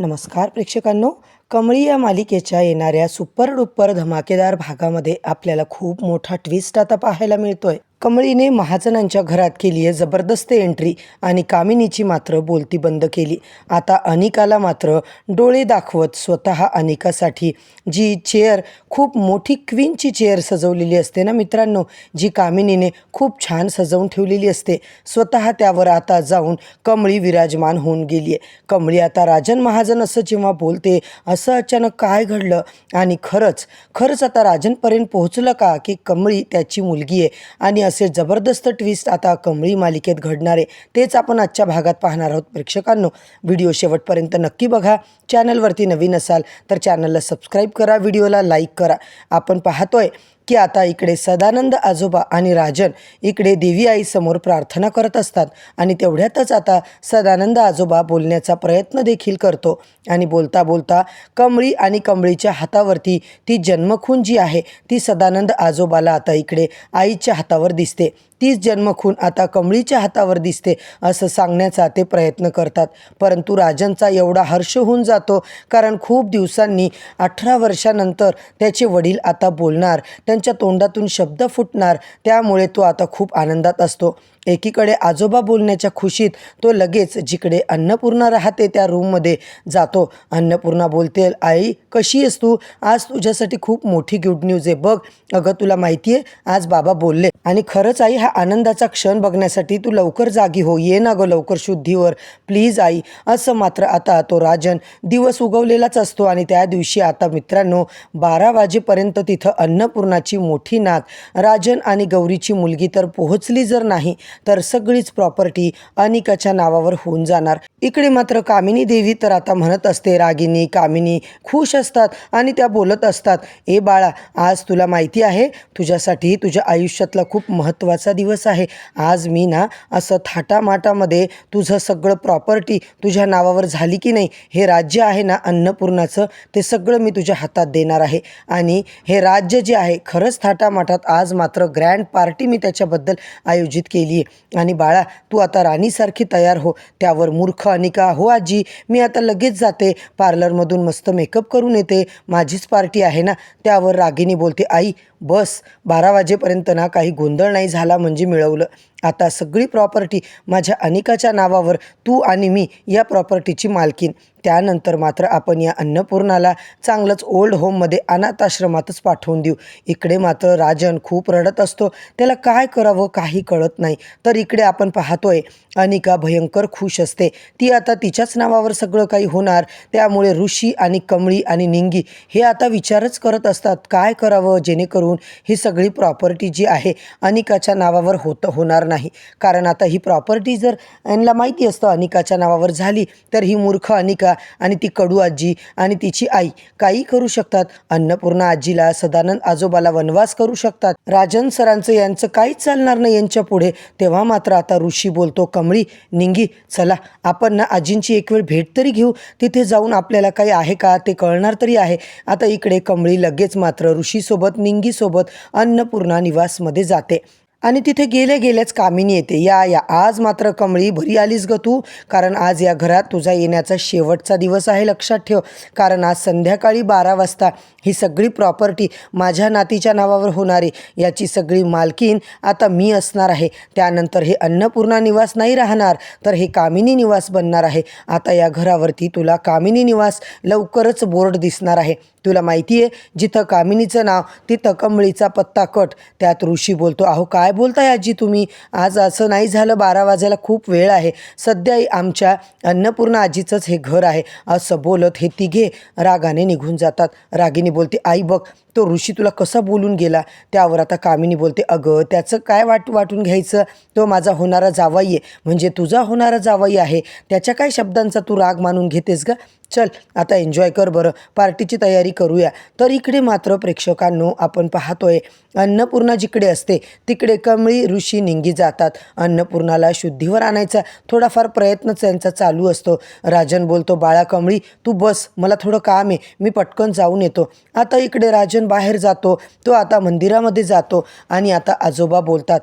नमस्कार प्रेक्षकांनो. कमळी या मालिकेच्या येणाऱ्या सुपर डुप्पर धमाकेदार भागामध्ये आपल्याला खूप मोठा ट्विस्ट आता पाहायला मिळतोय. कमळीने महाजनांच्या घरात केली आहे जबरदस्त एंट्री आणि कामिनीची मात्र बोलती बंद केली. आता अनिकाला मात्र डोळे दाखवत स्वतः अनिकासाठी जी चेअर खूप मोठी क्वीनची चेअर सजवलेली असते ना मित्रांनो जी कामिनीने खूप छान सजवून ठेवलेली असते. स्वतः त्यावर आता जाऊन कमळी विराजमान होऊन गेली आहे. कमळी आता राजन महाजन असं जेव्हा बोलते असं अचानक काय घडलं? आणि खरंच खरंच आता राजनपर्यंत पोहोचलं का की कमळी त्याची मुलगी आहे? आणि असे जबरदस्त ट्विस्ट आता कमळी मालिकेत घडणार. आहे तेच आपण आजच्या भागात पाहणार आहोत प्रेक्षकांनो. व्हिडिओ शेवटपर्यंत नक्की बघा. चॅनलवरती नवीन असाल तर चॅनलला सबस्क्राईब करा. व्हिडिओला लाईक करा. आपण पाहतोय की आता इकडे सदानंद आजोबा आणि राजन इकडे देवी आईसमोर प्रार्थना करत असतात आणि तेवढ्यातच आता सदानंद आजोबा बोलण्याचा प्रयत्न देखील करतो आणि बोलता बोलता कमळी आणि कमळीच्या हातावरती ती जन्मखून जी आहे. ती सदानंद आजोबाला आता इकडे आईच्या हातावर दिसते. तीच जन्मखून आता कमळीच्या हातावर दिसते असं सांगण्याचा ते प्रयत्न करतात. परंतु राजनचा एवढा हर्ष होऊन जातो कारण खूप दिवसांनी अठरा वर्षानंतर त्याचे वडील आता बोलणार त्यांच्या तोंडातून शब्द फुटणार त्यामुळे तो आता खूप आनंदात असतो. एकीकडे आजोबा बोलण्याच्या खुशीत तो लगेच जिकडे अन्नपूर्णा राहते त्या रूममध्ये जातो. अन्नपूर्णा बोलते आई कशी आहेस तू? आज तुझ्यासाठी खूप मोठी गुड न्यूज आहे. बघ अगं तुला माहिती आहे आज बाबा बोलले आणि खरंच आई हा आनंदाचा क्षण बघण्यासाठी तू लवकर जागी हो. ये ना गं लवकर शुद्धीवर. प्लीज आई असं मात्र आता तो राजन दिवस उगवलेलाच असतो आणि त्या दिवशी आता मित्रांनो बारा वाजेपर्यंत तिथं अन्नपूर्णाची मोठी नात राजन आणि गौरीची मुलगी तर पोहोचली जर नाही तर सगळीच प्रॉपर्टी अनिकाच्या नावावर होऊन जाणार. इकडे मात्र कामिनी देवी तर आता म्हणत असते रागिनी कामिनी खुश असतात आणि त्या बोलत असतात. ए बाळा आज तुला माहिती आहे तुझ्यासाठी तुझ्या आयुष्यातला खूप महत्त्वाचा दिवस आहे. आज मी ना असं थाटामाटामध्ये तुझं सगळं प्रॉपर्टी तुझ्या नावावर झाली की नाही हे राज्य आहे ना अन्नपूर्णाचं ते सगळं मी तुझ्या हातात देणार आहे. आणि हे राज्य जे आहे खरंच थाटामाटात आज मात्र ग्रँड पार्टी मी त्याच्याबद्दल आयोजित केली आहे. आणि बाळा तू आता राणीसारखी तयार हो. त्यावर मूर्ख अनिका हो आजी मी आता लगेच जाते. पार्लरमधून मस्त मेकअप करून येते. माझीच पार्टी आहे ना त्यावर रागिनी बोलते आई बस बारा वाजेपर्यंत ना काही गोंधळ नाही झाला म्हणजे मिळवलं. आता सगळी प्रॉपर्टी माझ्या अनिकाच्या नावावर तू आणि मी या प्रॉपर्टीची मालकीन त्यानंतर मात्र आपण या अन्नपूर्णाला चांगलंच ओल्ड होममध्ये अनाथाश्रमातच पाठवून देऊ. इकडे मात्र राजन खूप रडत असतो. त्याला काय करावं काही कळत नाही. तर इकडे आपण पाहतोय अनिका भयंकर खुश असते. ती आता तिच्याच नावावर सगळं काही होणार. त्यामुळे ऋषी आणि कमळी आणि निंगी हे आता विचारच करत असतात काय करावं जेणेकरून ही सगळी प्रॉपर्टी जी आहे अनिकाच्या नावावर होत होणार नाही. कारण आता ही प्रॉपर्टी जर यांना माहिती असतं अनिकाच्या नावावर झाली तर ही मूर्ख अनिका आणि ती कडू आजी आणि तिची आई काही करू शकतात. अन्नपूर्णा आजीला सदानंद आजोबाला वनवास करू शकतात. राजन सरांचं यांचं काहीच चालणार नाही यांच्या पुढे. तेव्हा मात्र आता ऋषी बोलतो कमळी निंगी चला आपण ना आजींची एक वेळ भेट तरी घेऊ. तिथे जाऊन आपल्याला काही आहे का? ते कळणार तरी आहे. आता इकडे कमळी लगेच मात्र ऋषीसोबत निंगीसोबत अन्नपूर्णा निवासमध्ये जाते. आणि तिथे गेले गेल्याच कामिनी येते. या या आज मात्र कमळी भरी आलीस ग तू कारण आज या घरात तुझा येण्याचा शेवटचा दिवस आहे लक्षात ठेव. कारण आज संध्याकाळी बारा वाजता ही सगळी प्रॉपर्टी माझ्या नातीच्या नावावर होणारी याची सगळी मालकीन आता मी असणार आहे. त्यानंतर हे अन्नपूर्णा निवास नाही राहणार तर हे कामिनी निवास बनणार आहे. आता या घरावरती तुला कामिनी निवास लवकरच बोर्ड दिसणार आहे. तुला माहिती आहे जिथं कामिनीचं नाव तिथं कमळीचा पत्ता कट. त्यात ऋषी बोलतो अहो काय बोलताय आजी तुम्ही? आज असं नाही झालं बारा वाजायला खूप वेळ आहे. सध्या आमच्या अन्नपूर्णा आजीचंच हे घर आहे. असं बोलत हे तिघे रागाने निघून जातात. रागिनी बोलते आई बघ तो ऋषी तुला कसा बोलून गेला? त्यावर आता कामिनी बोलते अगं त्याचं काय वाट वाटून घ्यायचं? तो माझा होणारा जावाई आहे. म्हणजे तुझा होणारा जावाई आहे. त्याच्या काय शब्दांचा तू राग मानून घेतेस ग? चल आता एन्जॉय कर बरं. पार्टीची तयारी करूया. तर इकडे मात्र प्रेक्षकांनो आपण पाहतोय अन्नपूर्णा जिकडे असते तिकडे कमळी ऋषी निंगी जातात. अन्नपूर्णाला शुद्धीवर आणायचा थोडाफार प्रयत्न त्यांचा चालू असतो. राजन बोलतो बाळा कमळी तू बस मला थोडं काम आहे मी पटकन जाऊन येतो. आता इकडे राजन बाहेर जातो तो आता मंदिरामध्ये जातो आणि आता आजोबा बोलतात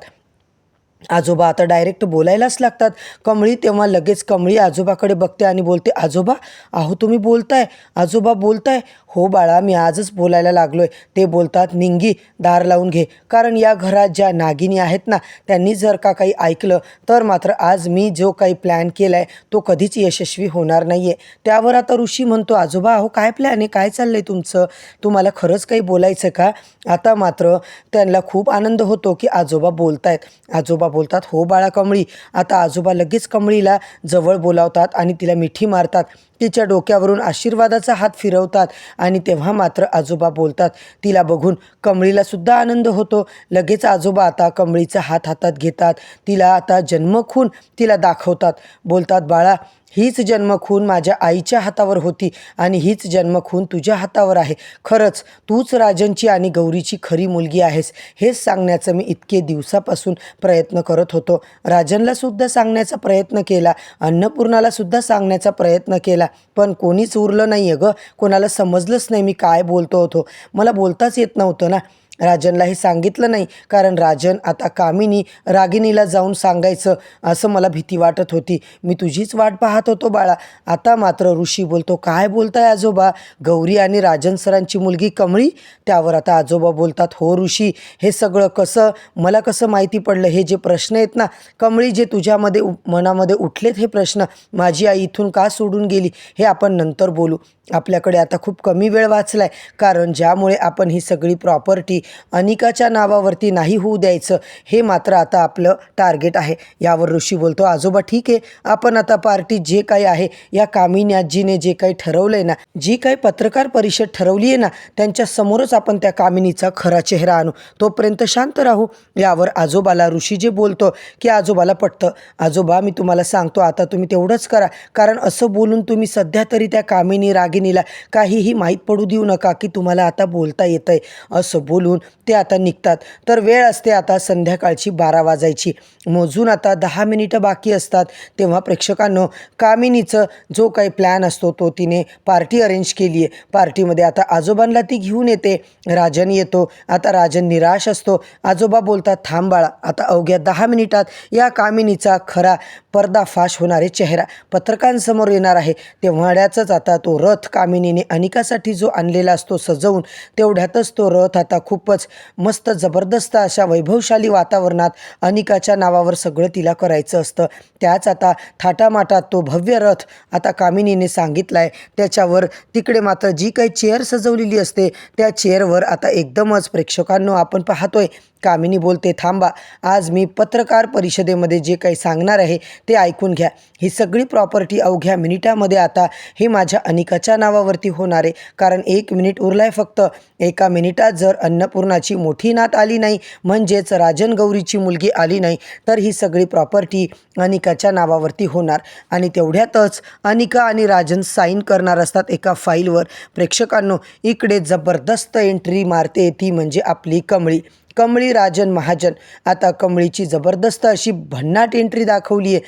आजोबा आता डायरेक्ट बोलायलाच लागतात. कमळी तेव्हा लगेच कमळी आजोबाकडे बघते आणि बोलते आजोबा अहो तुम्ही बोलताय. आजोबा बोलताय. हो बाळा मी आजच बोलायला लागलो आहे ते बोलतात निंगी दार लावून घे. कारण या घरात ज्या नागिनी आहेत ना त्यांनी जर का काही ऐकलं तर मात्र आज मी जो काही प्लॅन केला आहे तो कधीच यशस्वी होणार नाही आहे त्यावर आता ऋषी म्हणतो आजोबा अहो काय प्लॅन आहे? काय चाललं आहे तुमचं? तुम्हाला खरंच काही बोलायचं का? आता मात्र त्यांना खूप आनंद होतो की आजोबा बोलतायत. आजोबा बोलतात हो बाळा कमळी. आता आजोबा लगेच कमळीला जवळ बोलावतात आणि तिला मिठी मारतात. तिच्या डोक्यावरून आशीर्वादाचा हात फिरवतात आणि तेव्हा मात्र आजोबा बोलतात तिला बघून कमळीला सुद्धा आनंद होतो. लगेच आजोबा आता कमळीचा हात हातात घेतात. तिला आता जन्मखून तिला दाखवतात. बोलतात बाळा हीच जन्मखून माझ्या आईच्या हातावर होती आणि हीच जन्मखून तुझ्या हातावर आहे. खरंच तूच राजनची आणि गौरीची खरी मुलगी आहेस. हेच सांगण्याचं मी इतके दिवसापासून प्रयत्न करत होतो. राजनला सुद्धा सांगण्याचा प्रयत्न केला. अन्नपूर्णाला सुद्धा सांगण्याचा प्रयत्न केला. पण कोणीच उरलं नाही आहे गं. कोणाला समजलंच नाही मी काय बोलतो होतो. मला बोलताच येत नव्हतं ना. राजनला हे सांगितलं नाही. कारण राजन आता कामिनी रागिनीला जाऊन सांगायचं असं मला भीती वाटत होती. मी तुझीच वाट पाहत होतो बाळा. आता मात्र ऋषी बोलतो काय बोलताय आजोबा? गौरी आणि राजन सरांची मुलगी कमळी? त्यावर आता आजोबा बोलतात हो ऋषी हे सगळं कसं? मला कसं माहिती पडलं? हे जे प्रश्न आहेत ना कमळी जे तुझ्यामध्ये उ- मनामध्ये उठलेत हे प्रश्न माझी आई इथून का सोडून गेली? हे आपण नंतर बोलू. आपल्याकडे आता खूप कमी वेळ वाचला आहे कारण ज्यामुळे आपण ही सगळी प्रॉपर्टी अनिकाच्या नावावरती नाही होऊ द्यायचं हे मात्र आता आपलं टार्गेट आहे. यावर ऋषी बोलतो आजोबा ठीक आहे. आपण आता पार्टी जे काही आहे या कामिनी आजीने जे काही ठरवलं आहे ना जी काही पत्रकार परिषद ठरवली आहे ना त्यांच्यासमोरच आपण त्या कामिनीचा खरा चेहरा आणू. तोपर्यंत शांत राहू. यावर आजोबाला ऋषी जे बोलतो की आजोबाला पटतं. आजोबा मी तुम्हाला सांगतो आता तुम्ही तेवढंच करा. कारण असं बोलून तुम्ही सध्या तरी त्या कामिनी रागिनीला काहीही माहीत पडू देऊ नका की तुम्हाला आता बोलता येतं आहे असं बोलून ते आता निघतात. तर वेळ असते आता संध्याकाळची बारा वाजायची. मोजून आता दहा मिनिटं बाकी असतात. तेव्हा प्रेक्षकांनो कामिनीचं जो काही प्लॅन असतो तो तिने पार्टी अरेंज केली आहे पार्टीमध्ये आता आजोबांना ती घेऊन येते. राजन येतो. आता राजन निराश असतो. आजोबा बोलतात थांब बाळा आता अवघ्या दहा मिनिटात या कामिनीचा खरा पर्दाफाश होणारे चेहरा पत्रकांसमोर येणार आहे. तेव्हाड्याचंच आता तो रथ कामिनीने अनिकासाठी जो आणलेला असतो सजवून तेवढ्यातच तो रथ आता खूपच मस्त जबरदस्त अशा वैभवशाली वातावरणात अनिकाच्या नावावर सगळं तिला करायचं असतं. त्याच आता थाटामाटात तो भव्य रथ आता कामिनीने सांगितला आहे त्याच्यावर तिकडे मात्र जी काही चेअर सजवलेली असते त्या चेअरवर आता एकदमच प्रेक्षकांनो आपण पाहतोय कामिनी बोलते थांबा आज मी पत्रकार परिषदेमध्ये जे काही सांगणार आहे ते ऐकून घ्या. ही सगळी प्रॉपर्टी अवघ्या मिनिटामध्ये आता. हे माझ्या अनिकाच्या नावावरती होणार आहे. कारण एक मिनिट उरलाय फक्त. एका मिनिटात जर अन्नपूर्णाची मोठी नात आली नाही म्हणजेच राजन गौरीची मुलगी आली नाही तर ही सगळी प्रॉपर्टी अनिकाच्या नावावरती होणार. आणि तेवढ्यातच अनिका आणि राजन साईन करणार असतात एका फाईलवर. प्रेक्षकांनो इकडे जबरदस्त एंट्री मारते ती म्हणजे आपली कमळी. कमळी राजन महाजन. आता कमळीची जबरदस्त अशी भन्नाट एंट्री दाखवली आहे.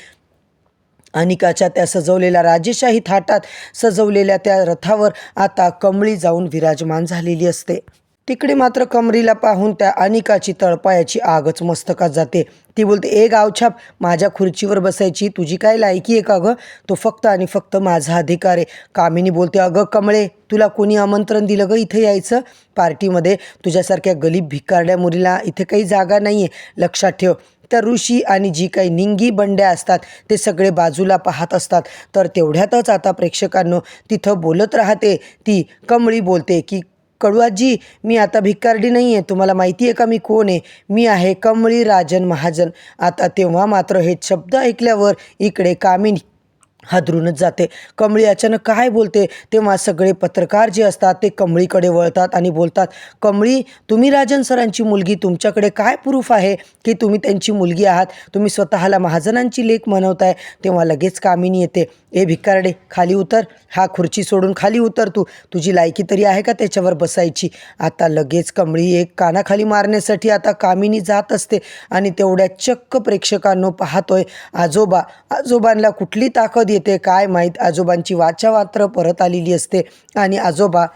अनिकाच्या त्या सजवलेल्या राजेशाही थाटात सजवलेल्या त्या रथावर आता कमळी जाऊन विराजमान झालेली असते. तिकडे मात्र कमरीला पाहून त्या अनिकाची तळपायाची आगच मस्तकात जाते. ती बोलते ए गावछाप माझ्या खुर्चीवर बसायची तुझी काय लायकी आहे का गं? तो फक्त आणि फक्त माझा अधिकार आहे. कामिनी बोलते अगं कमळे तुला कोणी आमंत्रण दिलं गं इथे यायचं? पार्टीमध्ये तुझ्यासारख्या गलीब भिकारड्या मुलीला इथे काही जागा नाही आहे लक्षात ठेव त्या ऋषी आणि जी काही निंगी बंड्या असतात ते सगळे बाजूला पाहत असतात. तर तेवढ्यातच आता प्रेक्षकांनो तिथं बोलत राहते ती कमळी बोलते की कडुआजी मी आता भिकारडी नाही आहे तुम्हाला माहिती आहे का मी कोण आहे? मी आहे कमळी राजन महाजन. आता तेव्हा मात्र हे शब्द ऐकल्यावर इकडे कामिनी हादरूनच जाते. कमळी अचानक काय बोलते? तेव्हा सगळे पत्रकार जे असतात ते कमळीकडे वळतात आणि बोलतात कमळी तुम्ही राजन सरांची मुलगी तुमच्याकडे काय प्रूफ आहे की तुम्ही त्यांची मुलगी आहात? तुम्ही स्वतःला महाजनांची लेख म्हणवताय. तेव्हा लगेच कामिनी येते ए भिकारडे खाली उतर. हा खुर्ची सोडून खाली उतर तू. तुझी लायकी तरी आहे का त्याच्यावर बसायची? आता लगेच कमळी एक कानाखाली मारण्यासाठी आता कामिनी जात असते आणि तेवढ्या चक्क प्रेक्षकांनो पाहतोय आजोबा आजोबांना कुठली ताकद येते काय माहीत? आजोबांची वाचावात्र परत आलेली असते आणि आजोबा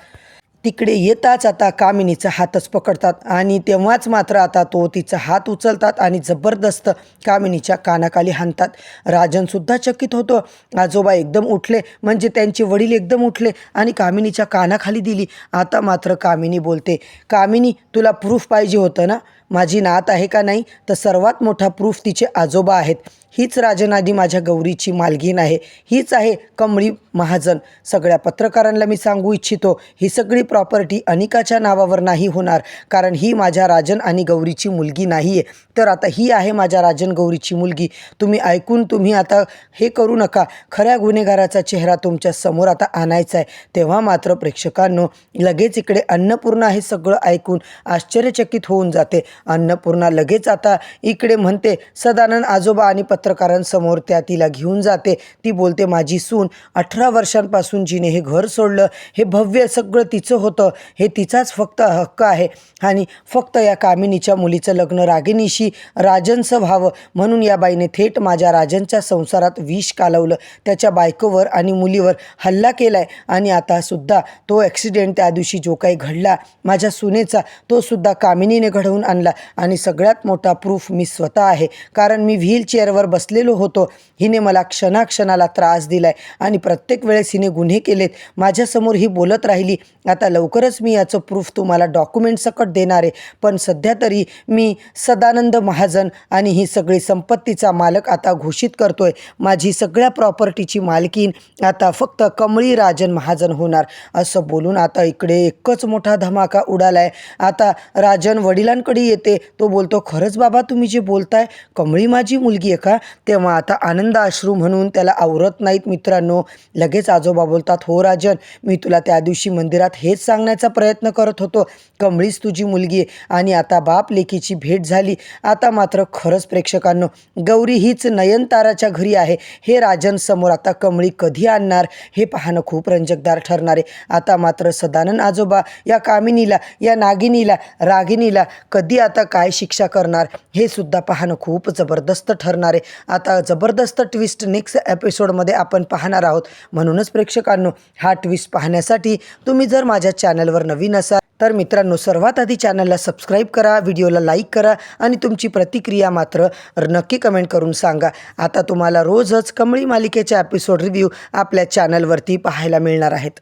तिकडे येताच आता कामिनीचा हातच पकडतात आणि तेव्हाच मात्र आता तो तिचा हात उचलतात आणि जबरदस्त कामिनीच्या कानाखाली हाणतात. राजनसुद्धा चकित होतो. आजोबा एकदम उठले म्हणजे त्यांचे वडील एकदम उठले आणि कामिनीच्या कानाखाली दिली. आता मात्र कामिनी बोलते कामिनी तुला प्रूफ पाहिजे होतं ना? माझी नात आहे का नाही तर सर्वात मोठा प्रूफ तिचे आजोबा आहेत. हीच राजनादी माझ्या गौरीची मालगीन आहे. हीच आहे कमळी महाजन. सगळ्या पत्रकारांना मी सांगू इच्छितो ही सगळी प्रॉपर्टी अनिकाच्या नावावर नाही होणार कारण ही माझ्या राजन आणि गौरीची मुलगी नाही आहे तर आता ही आहे माझ्या राजन गौरीची मुलगी. तुम्ही ऐकून तुम्ही आता हे करू नका. खऱ्या गुन्हेगाराचा चेहरा तुमच्यासमोर आता आणायचा आहे. तेव्हा मात्र प्रेक्षकांनो लगेच इकडे अन्नपूर्णा हे सगळं ऐकून आश्चर्यचकित होऊन जाते. अन्नपूर्णा लगेच आता इकडे म्हणते सदानंद आजोबा आणि पत्रकारांसमोर त्या तिला घेऊन जाते. ती बोलते माझी सून अठरा वर्षांपासून जिने हे घर सोडलं हे भव्य सगळं तिचं होतं हे तिचाच फक्त हक्क आहे. आणि फक्त या कामिनीच्या मुलीचं लग्न रागिनीशी राजनचं व्हावं म्हणून या बाईने थेट माझ्या राजनच्या संसारात विष कालवलं. त्याच्या बायकोवर आणि मुलीवर हल्ला केला आहे आणि आता सुद्धा तो ॲक्सिडेंट त्या दिवशी जो काही घडला माझ्या सुनेचा तो सुद्धा कामिनीने घडवून आणला आणि सगळ्यात मोठा प्रूफ मी स्वतः आहे. कारण मी व्हीलचेअरवर बसलेलो होतो. हिने मला क्षणाक्षणाला त्रास दिला आहे आणि प्रत्येक वेळेस हिने गुन्हे केलेत. माझ्यासमोर ही बोलत राहिली आता लवकरच मी याचं प्रूफ तुम्हाला डॉक्युमेंटसकट देणार आहे. पण सध्या तरी मी सदानंद महाजन आणि ही सगळी संपत्तीचा मालक आता घोषित करतोय. माझी सगळ्या प्रॉपर्टीची मालकीन आता फक्त कमळी राजन महाजन होणार. असं बोलून आता इकडे एकच मोठा धमाका उडालाय. आता राजन वडिलांकडे येते. तो बोलतो खरंच बाबा तुम्ही जे बोलताय कमळी माझी मुलगी आहे का? तेव्हा आता आनंद अश्रू म्हणून त्याला आवरत नाहीत मित्रांनो. लगेच आजोबा बोलतात हो राजन मी तुला त्या दिवशी मंदिरात हेच सांगण्याचा प्रयत्न करत होतो. कमळीच तुझी मुलगी आहे आणि आता बाप लेकीची भेट झाली. आता मात्र खरंच प्रेक्षकांनो गौरी हीच नयनताराच्या घरी आहे. हे राजन समोर आता कमळी कधी आणणार? हे पाहणं खूप रंजकदार ठरणार आहे. आता मात्र सदानंद आजोबा या कामिनीला या नागिनीला रागिनीला कधी आता काय शिक्षा करणार? हे सुद्धा पाहणं खूप जबरदस्त ठरणार आहे. आता जबरदस्त ट्विस्ट नेक्स्ट एपिसोडमध्ये आपण पाहणार आहोत. म्हणूनच प्रेक्षकांनो हा ट्विस्ट पाहण्यासाठी तुम्ही जर माझ्या चॅनलवर नवीन असाल तर मित्रांनो सर्वात आधी चॅनलला सबस्क्राईब करा व्हिडिओला लाईक करा आणि तुमची प्रतिक्रिया मात्र नक्की कमेंट करून सांगा. आता तुम्हाला रोजच कमळी मालिकेच्या एपिसोड रिव्ह्यू आपल्या चॅनलवरती पाहायला मिळणार आहेत.